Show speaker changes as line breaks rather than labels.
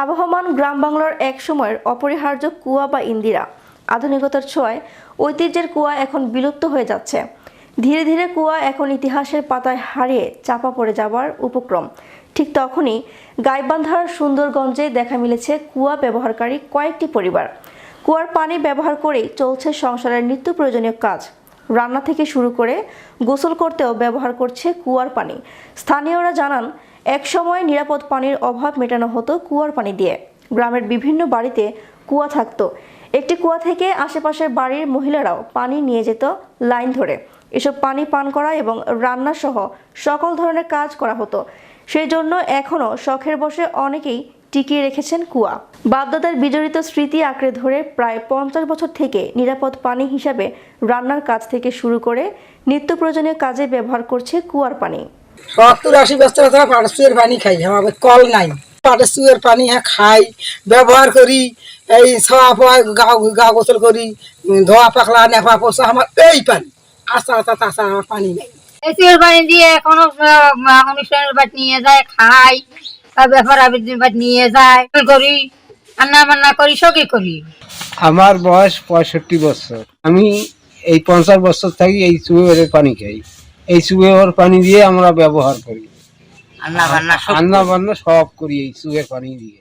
আবহমান গ্রাম বাংলার এক সময়ের অপরিহার্য কুয়া বা ইন্দিরা। আধুনিকতার ছোঁয়ায় ঐতিহ্যের কুয়া এখন বিলুপ্ত হয়ে যাচ্ছে। ধীরে ধীরে কুয়া এখন ইতিহাসের পাতায় হারিয়ে চাপা পড়ে যাবার উপক্রম। ঠিক তখনই গাইবান্ধার সুন্দরগঞ্জে দেখা মিলেছে কুয়া ব্যবহারকারী কয়েকটি পরিবার। কুয়ার পানি ব্যবহার করেই চলছে সংসারের নিত্য প্রয়োজনীয় কাজ। রান্না থেকে শুরু করে গোসল করতেও ব্যবহার করছে কুয়ার পানি। স্থানীয়রা জানান একসময় নিরাপদ পানির অভাব মেটানো হতো কুয়ার পানি দিয়ে। গ্রামের বিভিন্ন বাড়িতে কুয়া থাকতো। একটি কুয়া থেকে আশেপাশের বাড়ির মহিলারাও পানি নিয়ে যেত লাইন ধরে। এসব পানি পান করা এবং রান্না সহ সকল ধরনের কাজ করা হতো। সেই জন্য এখনও শখের বসে অনেকেই টিকিয়ে রেখেছেন কুয়া। বাপদাদার বিজড়িত স্মৃতি আঁকড়ে ধরে প্রায় পঞ্চাশ বছর থেকে নিরাপদ পানি হিসাবে রান্নার কাজ থেকে শুরু করে নিত্য প্রয়োজনীয় কাজে ব্যবহার করছে কুয়ার পানি।
সত্তর আশি বছর ধরে পাটসুয়ের পানি খাই আমার কল নাই। পাটসুয়ের পানি হ্যাঁ খাই ব্যবহার করি এই ছোয়া ফোয়া গা গা গোসল করি ধোয়া পাকলা নেফা পোষা আমার এই পানি আস্তে আস্তে তাছাড়া আমার পানি নেই।
এসির পানি দিয়ে এখনও অনুষ্ঠানের বাট নিয়ে যায় খাই ব্যাপার আবৃত্তির বাট নিয়ে যায় করি রান্না বান্না করি সবই করি।
আমার বয়স পঁয়ষট্টি বছর। আমি এই পঞ্চাশ বছর থাকি এই চুয়ের পানি খাই। এই সুয়ের পানি দিয়ে আমরা ব্যবহার করি।
রান্না বান্না সব
করি। এই সুয়ের পানি দিয়ে।